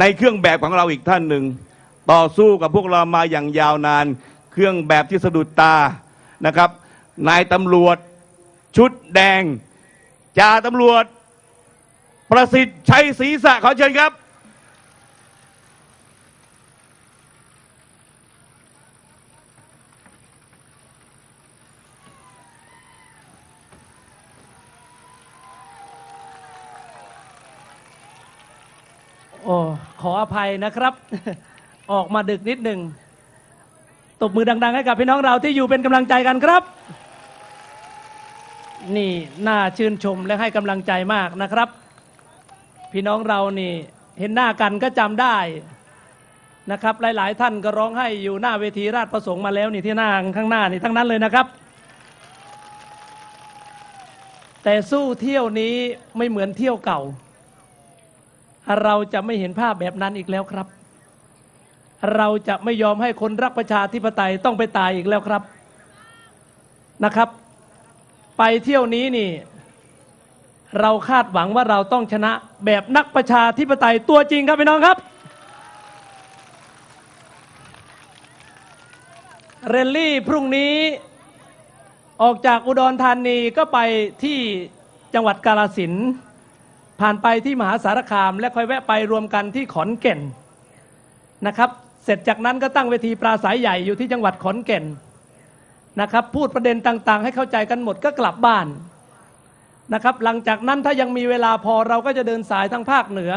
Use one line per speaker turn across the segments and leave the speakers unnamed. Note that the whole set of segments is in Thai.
ในเครื่องแบบของเราอีกท่านหนึ่ง ต่อสู้กับพวกเรามาอย่างยาวนาน เครื่องแบบที่สะดุดตานะครับนายตำรวจ ชุดแดงจ่าตำรวจ ประสิทธิ์ชัยศรีษะขอเชิญครับ
โอ้ขออภัยนะครับ ออกมาดึกนิดหนึ่งตบมือดัง ๆ ให้กับพี่น้องเราที่อยู่เป็นกำลังใจกันครับ นี่น่าชื่นชมและให้กำลังใจมากนะครับ พี่น้องเรานี่เห็นหน้ากันก็จำได้นะครับ หลาย ๆ ท่านก็ร้องให้อยู่หน้าเวทีราชประสงค์มาแล้วนี่ที่หน้าข้างหน้านี่ทั้งนั้นเลยนะครับ แต่สู้เที่ยวนี้ไม่เหมือนเที่ยวเก่า เราจะไม่เห็นภาพแบบนั้นอีกแล้วครับ เราจะไม่ยอมให้คนรักประชาธิปไตยต้องไปตายอีกแล้วครับนะครับ ไปเที่ยวนี้นี่ เราคาดหวังว่าเราต้องชนะแบบนักประชาธิปไตยตัวจริงครับพี่น้องครับเรลลี่พรุ่งนี้ออกจากอุดรธานีก็ไปที่จังหวัดกาลสินธุ์ ผ่านไปที่มหาสารคาม และค่อยแวะไปรวมกันที่ขอนแก่นนะครับ เสร็จจากนั้นก็ตั้งเวทีปราศัยใหญ่อยู่ที่จังหวัดขอนแก่นนะครับ พูดประเด็นต่างๆ ให้เข้าใจกันหมดก็กลับบ้านนะครับ หลังจากนั้นถ้ายังมีเวลาพอเราก็จะเดินสายทั้งภาคเหนือ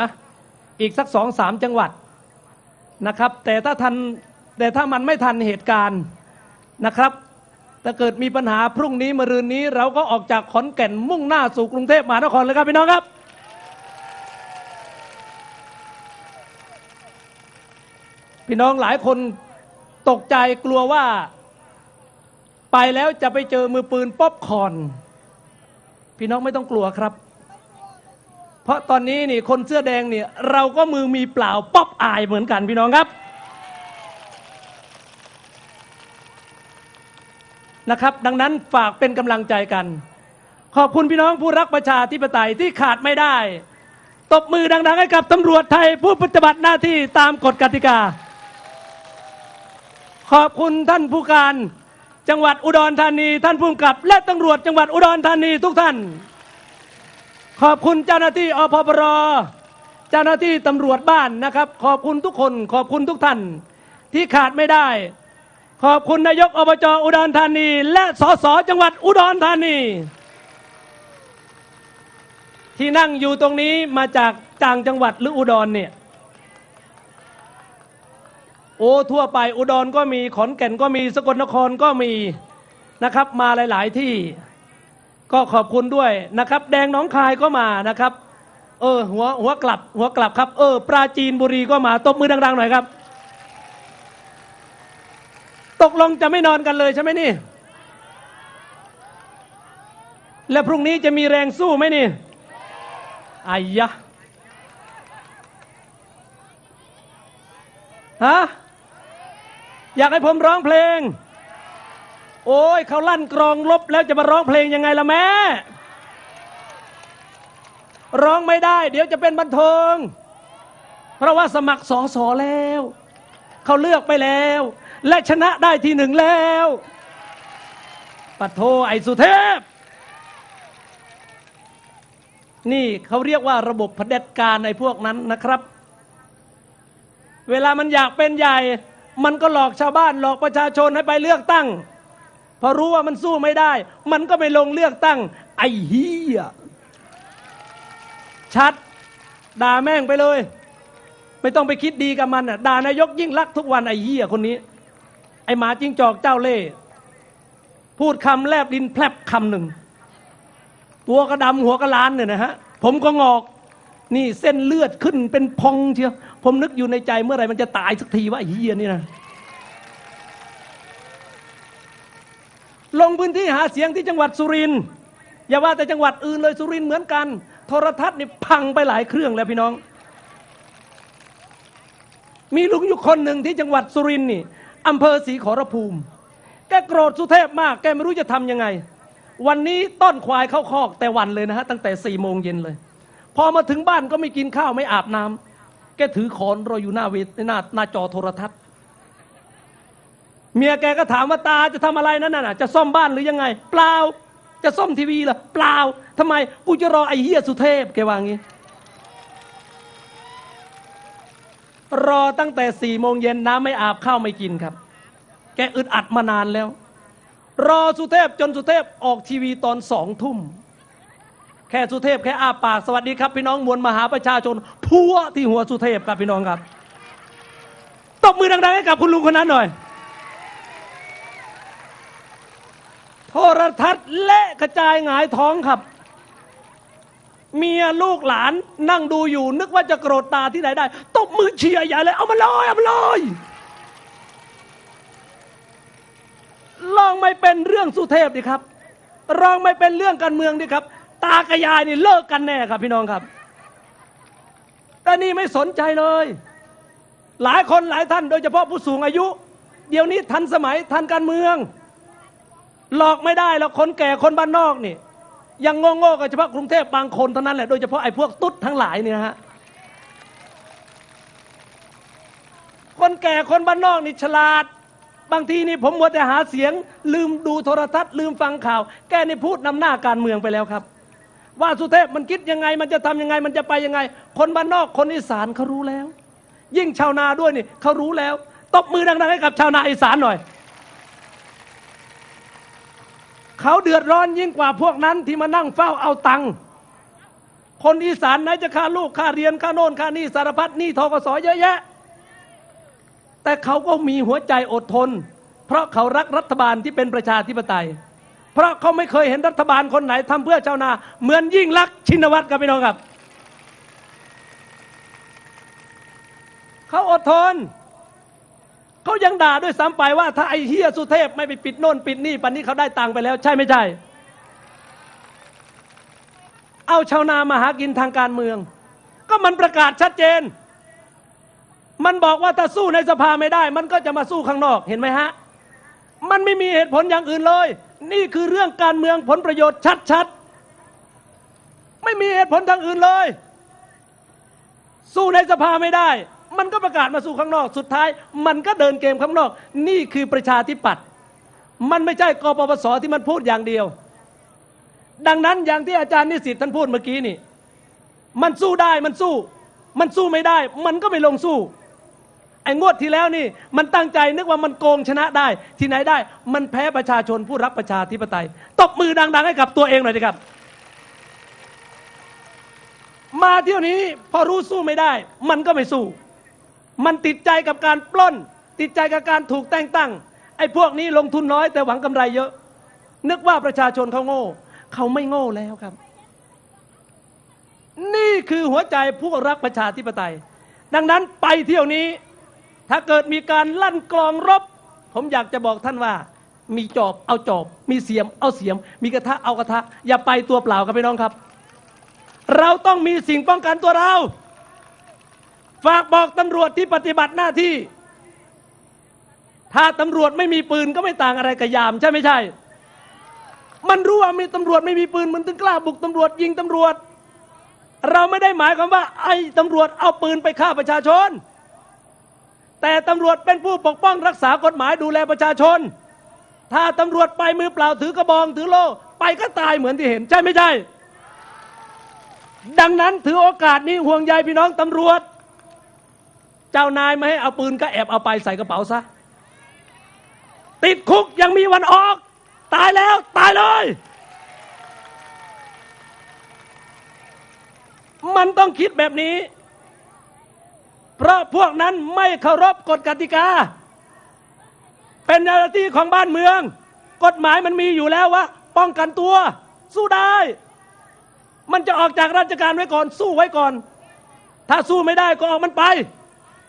อีกสักสองสามจังหวัดนะครับ แต่ถ้าทันแต่ถ้ามันไม่ทันเหตุการณ์นะครับถ้าเกิดมีปัญหาพรุ่งนี้มะรืนนี้ เราก็ออกจากขอนแก่นมุ่งหน้าสู่กรุงเทพมหานครเลยครับพี่น้องครับ พี่น้องหลายคนตกใจกลัวว่า ไปแล้วจะไปเจอมือปืนป๊อปคอนพี่น้องไม่ต้องกลัวครับ เพราะตอนนี้นี่คนเสื้อแดงเนี่ยเราก็มือมีเปล่าป๊อปอายเหมือนกันพี่น้องครับนะครับ ดังนั้นฝากเป็นกำลังใจกัน ขอบคุณพี่น้องผู้รักประชาธิปไตยที่ขาดไม่ได้ ตบมือดังๆให้กับตำรวจไทยผู้ปฏิบัติหน้าที่ตามกฎกติกา ขอบคุณท่านผู้การ จังหวัดอุดรธานี ท่านผู้กำกับ และตำรวจจังหวัดอุดรธานีทุกท่าน ขอบคุณเจ้าหน้าที่อพปรเจ้าหน้าที่ตำรวจบ้านนะครับ ขอบคุณทุกคน ขอบคุณทุกท่าน ที่ขาดไม่ได้ ขอบคุณนายกอบจอุดรธานี และสสจังหวัดอุดรธานี ที่นั่งอยู่ตรงนี้มาจากต่างจังหวัดหรืออุดรเนี่ย โอ้ทั่วไปอุดรก็มีขอนแก่นก็มีสกลนครก็มีนะครับ มาหลาย ๆ ที่ก็ขอบคุณด้วยนะครับ แดงน้องคายก็มานะครับ เออหัวหัวกลับ หัวกลับครับ เออ ปราจีนบุรีก็มาตบมือดัง ๆ หน่อยครับ ตกลงจะไม่นอนกันเลยใช่ไหมนี่ และพรุ่งนี้จะมีแรงสู้ไหมนี่อายะฮะ อยากให้ผมร้องเพลง โอ้ยเขาลั่นกรองลบแล้วจะมาร้องเพลงยังไงล่ะแม่ ร้องไม่ได้ เดี๋ยวจะเป็นบันเทิง เพราะว่าสมัครสอสอแล้ว เขาเลือกไปแล้ว และชนะได้ที่หนึ่งแล้วปัดโทไอสุเทพ นี่เขาเรียกว่าระบบเผด็จการในพวกนั้นนะครับ เวลามันอยากเป็นใหญ่ มันก็หลอกชาวบ้านหลอกประชาชนให้ไปเลือกตั้ง พอรู้ว่ามันสู้ไม่ได้ มันก็ไปลงเลือกตั้ง ไอ้เฮียชัด ด่าแม่งไปเลย ไม่ต้องไปคิดดีกับมันอะด่านายกยิ่งรักทุกวันไอ้เฮียคนนี้ ไอ้หมาจิ้งจอกเจ้าเล่ห์พูดคำแลบดินแพลบคำหนึ่ง ตัวกระดำหัวกระลานเนี่ยนะฮะ ผมก็งอก นี่เส้นเลือดขึ้นเป็นพองเชียว ผมนึกอยู่ในใจเมื่อไหร่มันจะตายสักทีว่าไอ้เฮียนี่นะลงพื้นที่หาเสียงที่จังหวัดสุรินทร์อย่าว่าแต่จังหวัดอื่นเลยสุรินทร์เหมือนกัน โทรทัศน์นี่พังไปหลายเครื่องแล้วพี่น้อง มีลุงอยู่คนหนึ่งที่จังหวัดสุรินทร์นี่อำเภอศรีขอรภูมิ แกโกรธสุเทพมาก แกไม่รู้จะทำยังไง วันนี้ต้อนควายเข้าคอกแต่วันเลยนะฮะตั้งแต่สี่โมงเย็นเลย พอมาถึงบ้านก็ไม่กินข้าวไม่อาบน้ำ กกถือขอนรออยู่หน้าเวทหน้าหน้าจอโทรทัศน์ เมียแกก็ถามว่าตาจะทำอะไรนั่นน่ะ จะซ่อมบ้านหรือยังไง เปล่า จะซ่อมทีวีเหรอเปล่าทำไมกูจะรอไอ้เฮียสุเทพแกว่างี้ รอตั้งแต่สี่โมงเย็นน้ำไม่อาบข้าวไม่กินครับ แกอึดอัดมานานแล้ว รอสุเทพจนสุเทพออกทีวีตอนสองทุ่ม แค่สุเทพแค่อาปากสวัสดีครับ พี่น้องมวลมหาประชาชนพัวที่หัวสุเทพครับพี่น้องครับตบมือดังๆให้กับคุณลุงคนนั้นหน่อย โทรทัศน์เละกระจายหงายท้องครับ เมียลูกหลานนั่งดูอยู่ นึกว่าจะโกรธตาที่ไหนได้ตบมือเชียร์ใหญ่เลย เอามาเลยเอามาเลยลองไม่เป็นเรื่องสุเทพดิครับลองไม่เป็นเรื่องการเมืองดิครับ ตากระยายนี่เลิกกันแน่ครับ พี่น้องครับ แต่นี่ไม่สนใจเลย หลายคนหลายท่าน โดยเฉพาะผู้สูงอายุ เดี๋ยวนี้ทันสมัยทันการเมือง หลอกไม่ได้แล้วคนแก่คนบ้านนอกนี่ ยังโง่ๆกับเฉพาะกรุงเทพบางคนเท่านั้นแหละโดยเฉพาะไอ้พวกตุ๊ดทั้งหลายเนี่ยฮะคนแก่คนบ้านนอกนี่ฉลาด บางทีนี่ผมมัวแต่หาเสียง ลืมดูโทรทัศน์ ลืมฟังข่าว แกนี่พูดนำหน้าการเมืองไปแล้วครับ ว่าสุเทพมันคิดยังไง มันจะทำยังไง มันจะไปยังไง คนบ้านนอกคนอีสานเขารู้แล้ว ยิ่งชาวนาด้วยนี่เขารู้แล้วตบมือดังๆให้กับชาวนาอีสานหน่อยเขาเดือดร้อนยิ่งกว่าพวกนั้นที่มานั่งเฝ้าเอาตังค์คนอีสานไหนจะค่าลูกค่าเรียนค่าโน่นค่านี่สารพัดหนี่ทกสเยอะแยะ แต่เขาก็มีหัวใจอดทน เพราะเขารักรัฐบาลที่เป็นประชาธิปไตย เพราะเขาไม่เคยเห็นรัฐบาลคนไหนทำเพื่อชาวนา เหมือนยิ่งรักษณ์ชินวัตรครับพี่น้องครับ เขาอดทนเขายังด่าด้วยซ้ำไปว่าถ้าไอ้เฮียสุเทพไม่ไปปิดโน่นปิดนี่ปันนี้เขาได้ตังค์ไปแล้ว ใช่ไม่ใช่ เอาชาวนามาหากินทางการเมือง ก็มันประกาศชัดเจน มันบอกว่าถ้าสู้ในสภาไม่ได้ มันก็จะมาสู้ข้างนอกเห็นไหมฮะ มันไม่มีเหตุผลอย่างอื่นเลย นี่คือเรื่องการเมืองผลประโยชน์ชัดๆ ไม่มีเหตุผลทางอื่นเลย สู้ในสภาไม่ได้ มันก็ประกาศมาสู้ข้างนอก สุดท้าย มันก็เดินเกมข้างนอก นี่คือประชาธิปัตย์มันไม่ใช่กปปสที่มันพูดอย่างเดียว ดังนั้นอย่างที่อาจารย์นิสิตท่านพูดเมื่อกี้นี่ มันสู้ได้มันสู้ มันสู้ไม่ได้ มันก็ไม่ลงสู้ ไอ้งวดที่แล้วนี่ มันตั้งใจนึกว่ามันโกงชนะได้ ที่ไหนได้ มันแพ้ประชาชนผู้รักประชาธิปไตยตบมือดัง ๆ ให้กับตัวเองหน่อยดีครับ มาเที่ยวนี้พอรู้สู้ไม่ได้ มันก็ไม่สู้ มันติดใจกับการปล้น ติดใจกับการถูกแต่งตั้ง ไอ้พวกนี้ลงทุนน้อย แต่หวังกำไรเยอะ นึกว่าประชาชนเขาโง่ เขาไม่โง่แล้วครับ นี่คือหัวใจผู้รักประชาธิปไตย ดังนั้นไปเที่ยวนี้ ถ้าเกิดมีการลั่นกลองรบ ผมอยากจะบอกท่านว่า มีจอบเอาจอบ มีเสียมเอาเสียม มีกระทะเอากระทะ อย่าไปตัวเปล่าครับพี่น้องครับ เราต้องมีสิ่งป้องกันตัวเรา ฝากบอกตำรวจที่ปฏิบัติหน้าที่ ถ้าตำรวจไม่มีปืนก็ไม่ต่างอะไรกับยามใช่ไม่ใช่ มันรู้ว่ามีตำรวจไม่มีปืนมันถึงกล้าบุกตำรวจยิงตำรวจ เราไม่ได้หมายความว่าไอ้ตำรวจเอาปืนไปฆ่าประชาชน แต่ตำรวจเป็นผู้ปกป้องรักษากฎหมายดูแลประชาชน ถ้าตำรวจไปมือเปล่าถือกระบองถือโล่ไปก็ตายเหมือนที่เห็นใช่ไม่ใช่ ดังนั้นถือโอกาสนี้ห่วงใยพี่น้องตำรวจ เจ้านายไม่ให้เอาปืนก็แอบเอาไปใส่กระเป๋าซะ ติดคุกยังมีวันออก ตายแล้วตายเลย มันต้องคิดแบบนี้ เพราะพวกนั้นไม่เคารพกฎกติกา เป็นหน้าที่ของบ้านเมือง กฎหมายมันมีอยู่แล้วว่า ป้องกันตัว สู้ได้ มันจะออกจากราชการไว้ก่อน สู้ไว้ก่อน ถ้าสู้ไม่ได้ก็ออกมันไป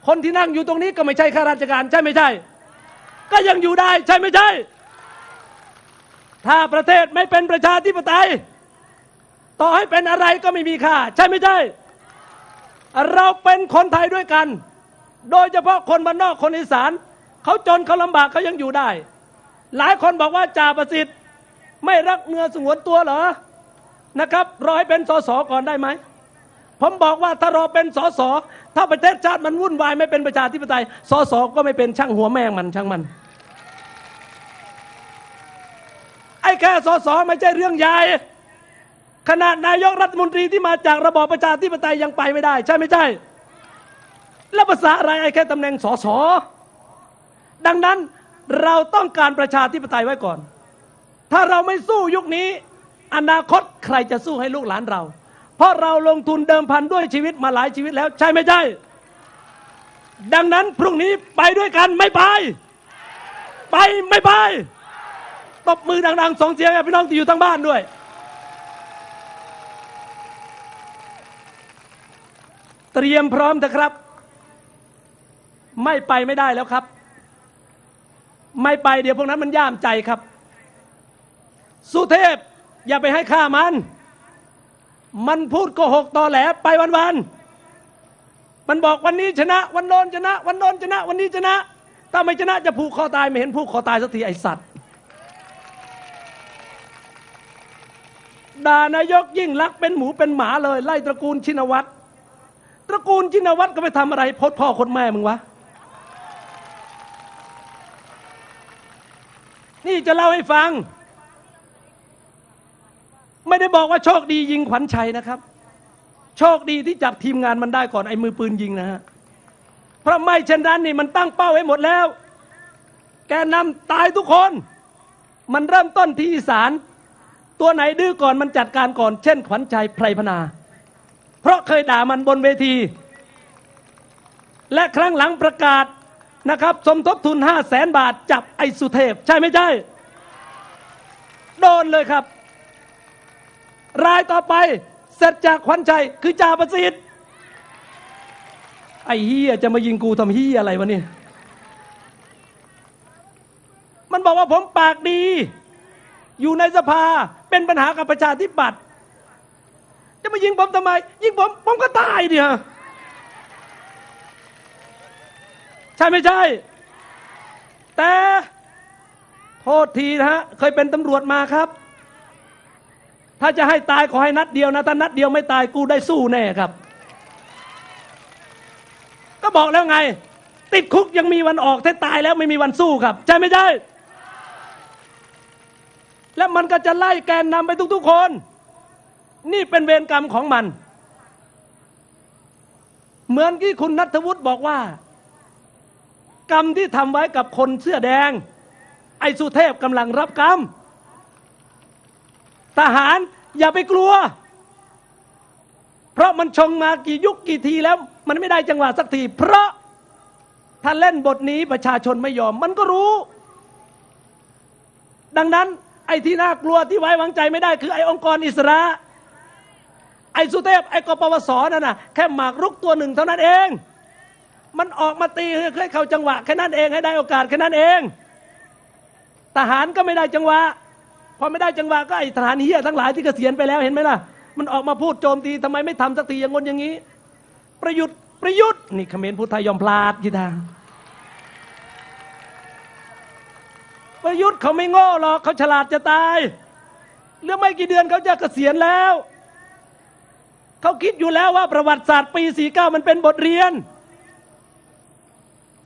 คนที่นั่งอยู่ตรงนี้ก็ไม่ใช่ข้าราชการใช่ไม่ใช่ ก็ยังอยู่ได้ใช่ไม่ใช่ ถ้าประเทศไม่เป็นประชาธิปไตย ต่อให้เป็นอะไรก็ไม่มีค่าใช่ไม่ใช่ เราเป็นคนไทยด้วยกัน โดยเฉพาะคนบ้านนอกคนอีสานเขาจนเขาลำบากเขายังอยู่ได้ หลายคนบอกว่าจ่าประสิทธิ์ ไม่รักเนื้อสงวนตัวเหรอนะครับรอให้เป็นสสก่อนได้ไหมผมบอกว่าถ้ารอเป็นสสถ้าประเทศชาติมันวุ่นวายไม่เป็นประชาธิปไตยสสก็ไม่เป็นช่างหัวแม่งมันช่างมัน ไอ้แค่สสไม่ใช่เรื่องใหญ่ ขนาดนายกรัฐมนตรีที่มาจากระบอบประชาธิปไตยยังไปไม่ได้ ใช่ไม่ใช่ แล้วภาษาอะไรไอ้แค่ตำแหน่งสสดังนั้นเราต้องการประชาธิปไตยไว้ก่อน ถ้าเราไม่สู้ยุคนี้ อนาคตใครจะสู้ให้ลูกหลานเรา เพราะเราลงทุนเดิมพันด้วยชีวิตมาหลายชีวิตแล้ว ใช่ไม่ใช่ ดังนั้นพรุ่งนี้ไปด้วยกันไม่ไป ไปไม่ไปตบมือดังๆสองเสียงพี่น้องที่อยู่ทางบ้านด้วย เตรียมพร้อมเถอะครับ ไม่ไปไม่ได้แล้วครับ ไม่ไปเดี๋ยวพวกนั้นมันย่ามใจครับ สุเทพอย่าไปให้ค่ามัน มันพูดโกหกตอแหลไปวันๆมันบอกวันนี้ชนะ วันโน้นชนะ วันโน้นชนะ วันนี้ชนะ ถ้าไม่ชนะจะผูกคอตายไม่เห็นผูกคอตายสักทีไอสัตว์ด่านายกยิ่งรักเป็นหมูเป็นหมาเลย ไล่ตระกูลชินวัตร ระกูลชินวัตรก็ไปทำอะไรพดพ่อคนแม่มึงวะ นี่จะเล่าให้ฟัง ไม่ได้บอกว่าโชคดียิงขวัญชัยนะครับ โชคดีที่จับทีมงานมันได้ก่อนไอ้มือปืนยิงนะฮะเพราะไม่เช่นนั้นนี่มันตั้งเป้าไว้หมดแล้ว แกนำตายทุกคน มันเริ่มต้นที่อีสาน ตัวไหนดื้อก่อนมันจัดการก่อน เช่นขวัญชัยไพรพนา เพราะเคยด่ามันบนเวที และครั้งหลังประกาศนะครับ สมทบทุน 5 0 0แสนบาทจับไอ้สุเทพ ใช่ไม่ใช่ โดนเลยครับ รายต่อไปเสร็จจากขวัญชัยคือจ่าประสิทธิ์ไอ้เฮียจะมายิงกูทำเฮียอะไรวะเนี่ยมันบอกว่าผมปากดี อยู่ในสภาเป็นปัญหากับประชาธิปัตย์ มายิงผมทำไม ยิงผมผมก็ตายเดียใช่ไม่ใช่ แต่โทษทีนะฮะเคยเป็นตำรวจมาครับ ถ้าจะให้ตายขอให้นัดเดียวนะ ถ้านัดเดียวไม่ตายกูได้สู้แน่ครับ ก็บอกแล้วไง ติดคุกยังมีวันออกถ้าตายแล้วไม่มีวันสู้ครับ ใช่ไม่ใช่ และมันก็จะไล่แกนนำไปทุกๆคน นี่เป็นเวรกรรมของมัน เหมือนที่คุณนัทวุฒิบอกว่า กรรมที่ทำไว้กับคนเสื้อแดง ไอ้สุเทพกำลังรับกรรม ทหารอย่าไปกลัว เพราะมันชงมากี่ยุคกี่ทีแล้ว มันไม่ได้จังหวะสักที เพราะถ้าเล่นบทนี้ประชาชนไม่ยอม มันก็รู้ ดังนั้นไอ้ที่น่ากลัวที่ไว้วางใจไม่ได้คือไอ้องค์กรอิสระ ไอ้สุเทพไอ้กปปสนั่นน่ะแค่หมากรุกตัวหนึ่งเท่านั้นเอง มันออกมาตีให้เข้าจังหวะแค่นั้นเองให้ได้โอกาสแค่นั้นเอง ทหารก็ไม่ได้จังหวะพอไม่ได้จังหวะก็ไอ้ทหารเฮียทั้งหลายที่เกษียณไปแล้วเห็นไหมล่ะ มันออกมาพูดโจมตีทำไมไม่ทำสักทีอย่างงนอย่างนี้ ประยุทธ์ประยุทธ์นี่เขมรพูดไทยอมพลาดกีทางประยุทธ์เขาไม่โง่หรอกเขาฉลาดจะตายเหลือไม่กี่เดือนเขาจะเกษียณแล้ว เขาคิดอยู่แล้วว่าประวัติศาสตร์ปี 49 มันเป็นบทเรียน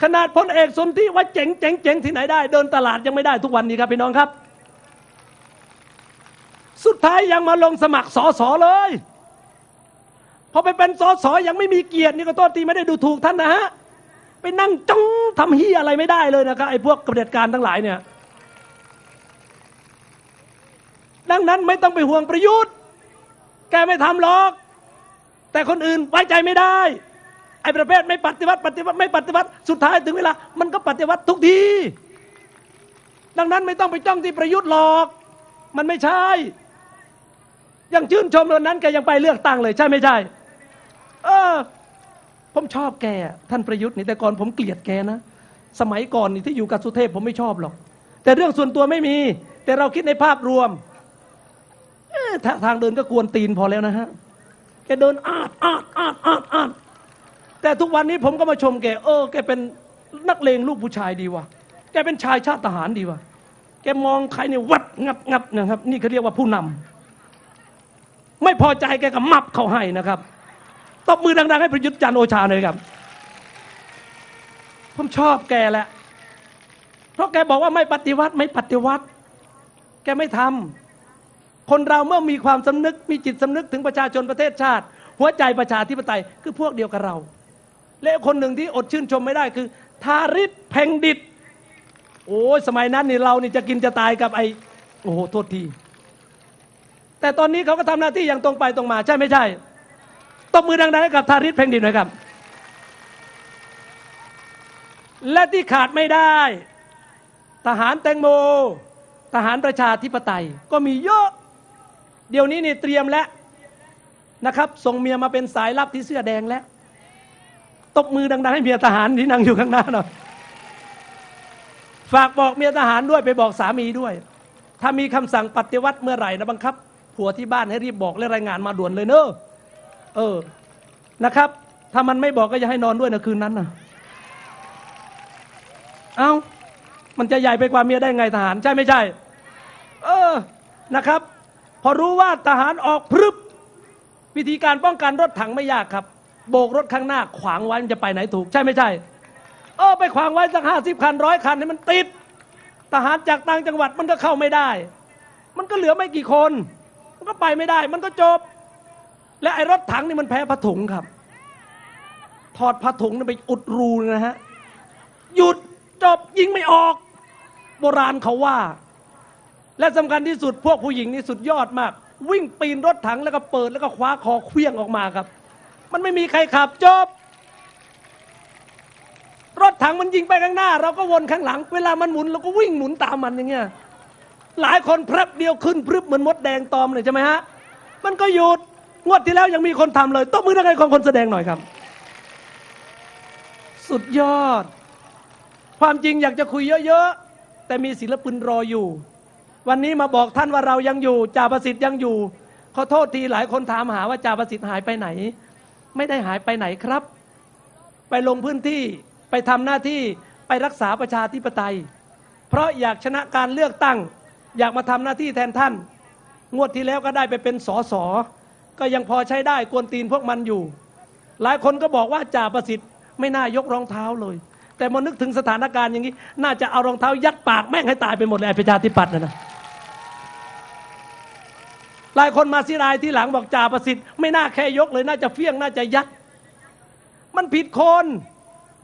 ขนาดพลเอกสนธิว่าเจ๋งเจ๋งเจ๋งที่ไหนได้ เดินตลาดยังไม่ได้ทุกวันนี้ครับพี่น้องครับ สุดท้ายยังมาลงสมัครสอสอเลยพอไปเป็นสอสอยังไม่มีเกียรตินี่ก็โทษทีไม่ได้ดูถูกท่านนะฮะไปนั่งจ้องทำเฮียอะไรไม่ได้เลยนะครับไอ้พวกกระเด็จการทั้งหลายเนี่ยดังนั้นไม่ต้องไปห่วงประยุทธ์ แกไม่ทำหรอก แต่คนอื่นไว้ใจไม่ได้ ไอ้ประเภทไม่ปฏิวัติปฏิวัติไม่ปฏิวัติสุดท้ายถึงเวลา มันก็ปฏิวัติทุกที ดังนั้นไม่ต้องไปจ้องที่ประยุทธ์หรอก มันไม่ใช่ ยังชื่นชมวันนั้นแกยังไปเลือกตั้งเลยใช่ไม่ใช่ เออ ผมชอบแก ท่านประยุทธ์นี่แต่ก่อนผมเกลียดแกนะสมัยก่อนนี่ที่อยู่กับสุเทพผมไม่ชอบหรอก แต่เรื่องส่วนตัวไม่มี แต่เราคิดในภาพรวมเอ๊ะทาทางเดินก็กวนตีนพอแล้วนะฮะ แกเดินอาดอาดอาดอาดอาดแต่ทุกวันนี้ผมก็มาชมแกเออแกเป็นนักเลงลูกผู้ชายดีวะแกเป็นชายชาติทหารดีวะแกมองใครเนี่ยวัดงับงับนะครับ นี่เขาเรียกว่าผู้นำไม่พอใจแกก็มับเขาให้นะครับตบมือดังๆให้ประยุทธ์จันโอชาหน่อยครับ ผมชอบแกแหละ เพราะแกบอกว่าไม่ปฏิวัติไม่ปฏิวัติ แกไม่ทำ คนเราเมื่อมีความสำนึกมีจิตสำนึกถึงประชาชนประเทศชาติ หัวใจประชาธิปไตยคือพวกเดียวกับเรา และคนหนึ่งที่อดชื่นชมไม่ได้คือทาริศเพ่งดิตโอ้ยสมัยนั้นนี่เรานี่จะกินจะตายกับไอโอ้โหโทษที แต่ตอนนี้เขาก็ทำหน้าที่อย่างตรงไปตรงมาใช่ไม่ใช่ตบมือดังๆให้กับทาริศเพ่งดิตหน่อยครับ และที่ขาดไม่ได้ ทหารแตงโม ทหารประชาธิปไตยก็มีเยอะ เดี๋ยวนี้นี่เตรียมแล้วนะครับส่งเมียมาเป็นสายลับที่เสื้อแดงแล้ว ตบมือดังๆให้เมียทหารที่นั่งอยู่ข้างหน้าหน่อยฝากบอกเมียทหารด้วยไปบอกสามีด้วย ถ้ามีคำสั่งปฏิวัติเมื่อไหร่นะบังคับผัวที่บ้านให้รีบบอกและรายงานมาด่วนเลยเนอะเออนะครับ ถ้ามันไม่บอกก็อย่าให้นอนด้วยนะคืนนั้นนะเอา้ามันจะใหญ่ไปกว่าเมียได้ไงทหารใช่ไม่ใช่ เออนะครับ พอรู้ว่าทหารออกพรึบ วิธีการป้องกันรถถังไม่ยากครับ โบกรถข้างหน้าขวางไว้มันจะไปไหนถูก ใช่ไม่ใช่ เออไปขวางไว้สักห้าสิบคันร้อยคันให้มันติด ทหารจากต่างจังหวัดมันก็เข้าไม่ได้ มันก็เหลือไม่กี่คน มันก็ไปไม่ได้ มันก็จบ และไอ้รถถังนี่มันแพ้ผ้าถุงครับ ถอดผ้าถุงนั่นไปอุดรูนะฮะหยุดจบยิงไม่ออก โบราณเขาว่า และสำคัญที่สุดพวกผู้หญิงนี่สุดยอดมาก วิ่งปีนรถถังแล้วก็เปิดแล้วก็คว้าคอเคลี้ยงออกมาครับ มันไม่มีใครขับจบ รถถังมันยิงไปข้างหน้า เราก็วนข้างหลัง เวลามันหมุนเราก็วิ่งหมุนตามมันอย่างเงี้ยหลายคนพรับเดียวขึ้นพรึบเหมือนมดแดงตอมเลยใช่ไหมฮะมันก็หยุดงวดที่แล้วยังมีคนทำเลยตบมือดังๆของคนแสดงหน่อยครับ สุดยอด ความจริงอยากจะคุยเยอะๆแต่มีศิลปินรออยู่ วันนี้มาบอกท่านว่าเรายังอยู่จ่าประสิทธิ์ยังอยู่ขอโทษทีหลายคนถามหาว่าจ่าประสิทธิ์หายไปไหน ไม่ได้หายไปไหนครับ ไปลงพื้นที่ไปทำหน้าที่ไปรักษาประชาธิปไตย เพราะอยากชนะการเลือกตั้ง อยากมาทำหน้าที่แทนท่าน งวดที่แล้วก็ได้ไปเป็นสอสอก็ยังพอใช้ได้กวนตีนพวกมันอยู่ หลายคนก็บอกว่าจ่าประสิทธิ์ไม่น่ายกรองเท้าเลย แต่มานึกถึงสถานการณ์อย่างนี้ น่าจะเอารองเท้ายัดปากแม่งให้ตายไปหมดเลยประชาธิปัตย์นะนะ หลายคนมาสิรายที่หลังบอกจ่าประสิทธิ์ไม่น่าแค่ยกเลยน่าจะเฟี้ยงน่าจะยัด มันผิดคน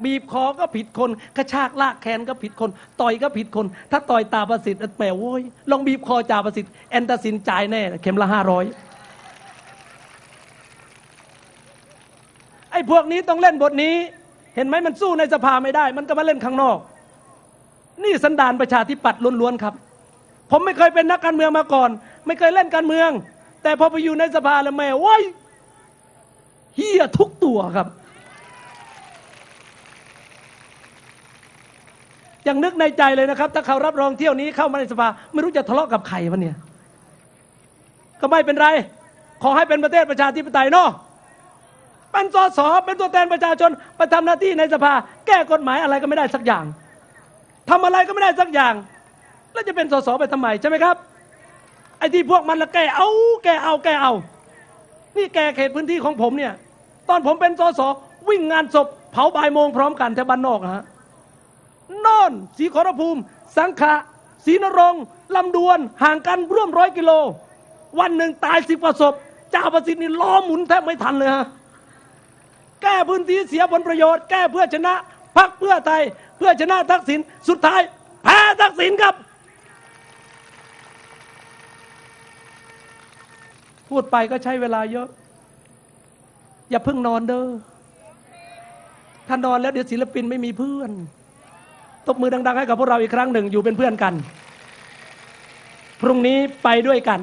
บีบคอก็ผิดคน กระชากลากแขนก็ผิดคน ต่อยก็ผิดคน ถ้าต่อยตาประสิทธิ์แหมโว้ยลองบีบคอจ่าประสิทธิ์แอนตาซินจ่ายแน่เข็มละห้าร้อยไอ้พวกนี้ต้องเล่นบทนี้ เห็นไหมมันสู้ในสภาไม่ได้ มันก็มาเล่นข้างนอก นี่สันดานประชาธิปัตย์ล้วนๆครับ ผมไม่เคยเป็นนักการเมืองมาก่อน ไม่เคยเล่นการเมือง แต่พอไปอยู่ในสภาแล้วแม่โว้ยเฮียทุกตัวครับ ยังนึกในใจเลยนะครับ ถ้าเขารับรองเที่ยวนี้เข้ามาในสภา ไม่รู้จะทะเลาะกับใครวะเนี่ย ก็ไม่เป็นไร ขอให้เป็นประเทศประชาธิปไตยเนาะเป็นสสเป็นตัวแทนประชาชนไปทำหน้าที่ในสภา แก้กฎหมายอะไรก็ไม่ได้สักอย่างทำอะไรก็ไม่ได้สักอย่าง แล้วจะเป็นสสไปทำไมใช่ไหมครับ อ้ที่พวกมันละแกเอา แกเอาแกเอา นี่แกเขตพื้นที่ของผมเนี่ย ตอนผมเป็นสสวิ่งงานศพ เผาบ่ายโมงพร้อมกันแถวบ้านนอกนะฮะนอนสีขอรภูมิ สังขะศรีนรงลำดวนห่างกันร่วมร้อยกิโล วันหนึ่งตายสิบกว่าศพจ่าประสิทธิ์นี่ล้อหมุนแทบไม่ทันเลยฮะแก้พื้นที่เสียผลประโยชน์ แก้เพื่อชนะพักเพื่อไทย เพื่อชนะทักษิณสุดท้ายแพ้ทักษิณครับ พูดไปก็ใช้เวลาเยอะ อย่าเพิ่งนอนเด้อถ้านอนแล้วเดี๋ยวศิลปินไม่มีเพื่อน ตบมือดัง ๆ ให้กับพวกเราอีกครั้งหนึ่งอยู่เป็นเพื่อนกัน พรุ่งนี้ไปด้วยกัน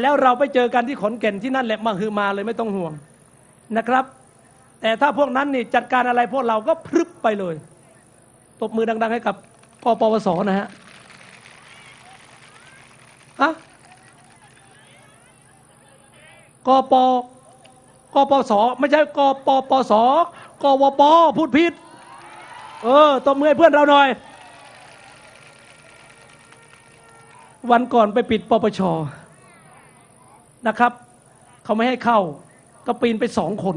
แล้วเราไปเจอกันที่ขอนแก่นที่นั่นแหละมาคือมาเลยไม่ต้องห่วงนะครับ แต่ถ้าพวกนั้นนี่จัดการอะไรพวกเราก็พรึบไปเลย ตบมือดัง ๆ ให้กับกปวสนะฮะอะ กปกปสไม่ใช่กปปสกวปพูดผิด เออตบมือให้เพื่อนเราหน่อย วันก่อนไปปิดปปชนะครับ เขาไม่ให้เข้า ก็ปีนไปสองคน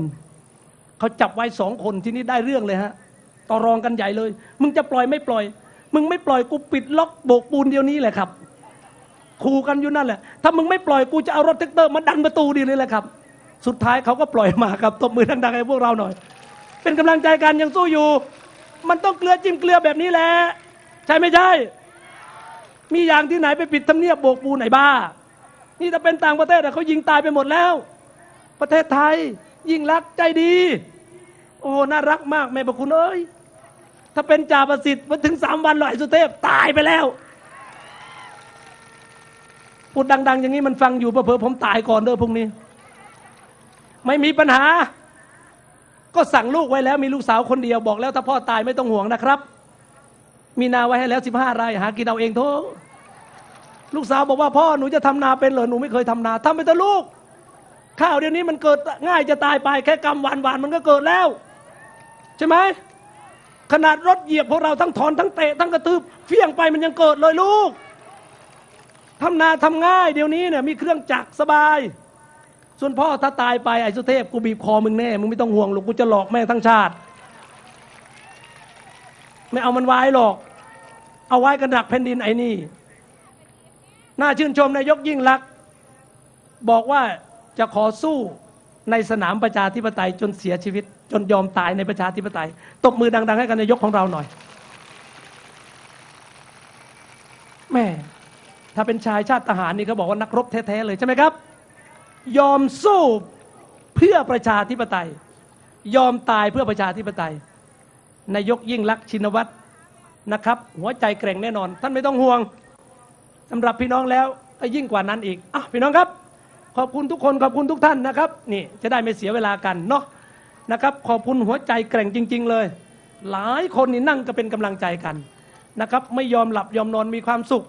เขาจับไว้สองคนที่นี่ได้เรื่องเลยฮะต่อรองกันใหญ่เลย มึงจะปล่อยไม่ปล่อย มึงไม่ปล่อยกูปิดล็อกโบกปูนเดียวนี้แหละครับ ขู่กันอยู่นั่นแหละ ถ้ามึงไม่ปล่อยกูจะเอารถแท็กเตอร์มาดันประตูดีเลยแหละครับ สุดท้ายเขาก็ปล่อยมาครับตบมือดังๆให้พวกเราหน่อย เป็นกำลังใจกันยังสู้อยู่ มันต้องเกลือจิ้มเกลือแบบนี้แหละใช่ไม่ใช่ มีอย่างที่ไหนไปปิดทำเนียบโบกปูไหนบ้า นี่ถ้าเป็นต่างประเทศอะเขายิงตายไปหมดแล้ว ประเทศไทย ยิ่งรักใจดี โอ้น่ารักมากแม่ประคุณเอ้ยถ้าเป็นจ่าประสิทธิ์มาถึงสามวันหรอยสุเทพตายไปแล้ว พูดดัง ๆ อย่างนี้มันฟังอยู่เผื่อผมตายก่อนเด้อพรุ่งนี้ ไม่มีปัญหา ก็สั่งลูกไว้แล้ว มีลูกสาวคนเดียวบอกแล้วถ้าพ่อตายไม่ต้องห่วงนะครับ มีนาไว้ให้แล้วสิบห้าไร่หากินเอาเองเถอะลูกสาวบอกว่าพ่อหนูจะทำนาเป็นเหรอหนูไม่เคยทำนาทำไปเถอะลูก ข้าวเดี๋ยวนี้มันเกิดง่ายจะตายไปแค่กำหวานหวานมันก็เกิดแล้ว ใช่ไหมขนาดรถเหยียบพวกเราทั้งถอนทั้งเตะทั้งกระตืบเฟี้ยงไปมันยังเกิดเลยลูก ทำนาทำง่ายเดี๋ยวนี้เนี่ยมีเครื่องจักรสบาย ส่วนพ่อถ้าตายไปไอ้สุเทพกูบีบคอมึงแน่ มึงไม่ต้องห่วงหรอกกูจะหลอกแม่งทั้งชาติ ไม่เอามันไว้หรอก เอาไว้กันดักแผ่นดินไอ้นี่ น่าชื่นชมนายกยิ่งลักษณ์บอกว่าจะขอสู้ในสนามประชาธิปไตยจนเสียชีวิต จนยอมตายในประชาธิปไตย ตบมือดัง ๆ ให้กับนายกของเราหน่อย แม่ ถ้าเป็นชายชาติทหารนี่เขาบอกว่านักรบแท้ๆเลยใช่ไหมครับ ยอมสู้เพื่อประชาธิปไตย ยอมตายเพื่อประชาธิปไตยนายกยิ่งลักษณ์ชินวัตรนะครับ หัวใจแกร่งแน่นอน ท่านไม่ต้องห่วงสำหรับพี่น้องแล้วก็ยิ่งกว่านั้นอีกอะพี่น้องครับ ขอบคุณทุกคนขอบคุณทุกท่านนะครับ นี่จะได้ไม่เสียเวลากันเนาะนะครับ ขอบคุณหัวใจแกร่งจริง ๆ เลย หลายคนนี่นั่งก็เป็นกำลังใจกันนะครับ ไม่ยอมหลับยอมนอนมีความสุข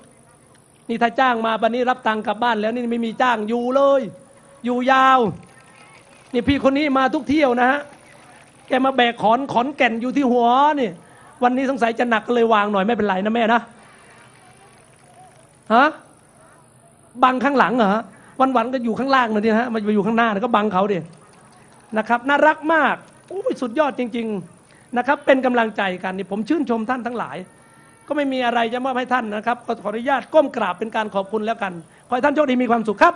นี่ถ้าจ้างมาบันนี้รับตังค์กลับบ้านแล้วนี่ไม่มีจ้างอยู่เลย อยู่ยาว นี่พี่คนนี้มาทุกเที่ยวนะฮะแกมาแบกขอนขอนแก่นอยู่ที่หัวนี่วันนี้สงสัยจะหนักก็เลยวางหน่อยไม่เป็นไรนะแม่นะฮะบังข้างหลังเหรอวันวันก็อยู่ข้างล่างนะดิฮะมาอยู่ข้างหน้านะก็บังเขาดินะครับ น่ารักมากโอ้ยสุดยอดจริง ๆนะครับ เป็นกำลังใจกันนี่ผมชื่นชมท่านทั้งหลาย ก็ไม่มีอะไรจะมอบให้ท่านนะครับขอขออนุญาตก้มกราบเป็นการขอบคุณแล้วกัน ขอให้ท่านโชคดีมีความสุขครับ